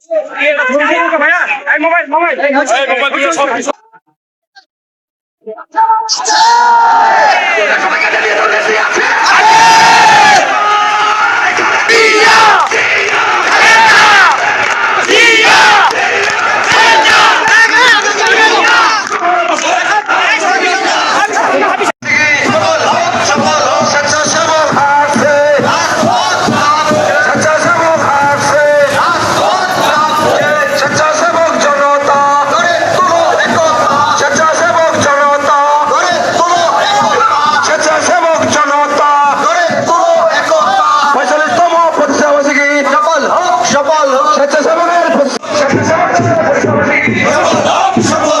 স্বেচ্ছাসেবক স্বেচ্ছাসেবকের স্বেচ্ছাসেবক সফল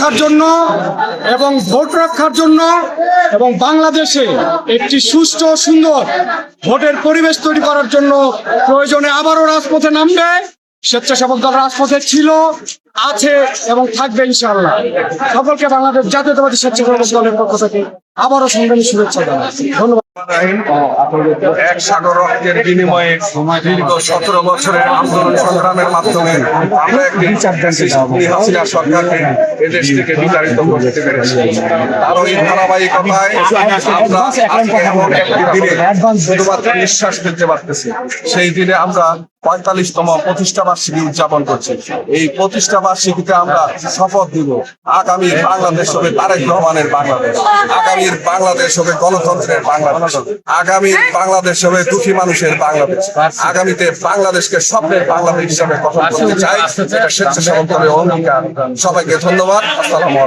রক্ষার জন্য এবং ভোট রক্ষার জন্য এবং বাংলাদেশে একটি ও সুন্দর ভোটের পরিবেশ তৈরি করার জন্য প্রয়োজনে আবারও রাজপথে নামবে। স্বেচ্ছাসেবক দল রাজপথে ছিল, আছে এবং থাকবে ইনশাআল্লাহ। সকলকে বাংলাদেশ জাতীয়তাবাদী স্বেচ্ছাসেবক দলের পক্ষ থেকে আবারও সংগ্রামী শুভেচ্ছা জানাই ধন্যবাদ। এক সাগর রক্তের বিনিময়ে দীর্ঘ সতেরো বছরের আন্দোলন সংগ্রামের মাধ্যমে আমরা একটি খুনি হাসিনা সরকারকে এদেশ থেকে বিতাড়িত করতে পেরেছি। আর ওই ধারাবাহিকতায় আমরা নিঃশ্বাস ফেলতে পারতেছি। সেই দিনে আমরা পঁয়তাল্লিশতম প্রতিষ্ঠা বার্ষিকী উদযাপন করছি। এই প্রতিষ্ঠা বার্ষিকীতে আমরা শপথ দিব, আগামী বাংলাদেশ হবে তারেক রহমানের বাংলাদেশ, আগামীর বাংলাদেশ হবে গণতন্ত্রের বাংলাদেশ। আগামীর বাংলাদেশ হবে দুঃখী মানুষের বাংলাদেশ। আগামীতে বাংলাদেশকে স্বপ্নের বাংলাদেশ হিসাবে গঠন করতে চাই। এটা স্বেচ্ছাসেবক অঙ্গীকার। সবাইকে ধন্যবাদ। আসসালামু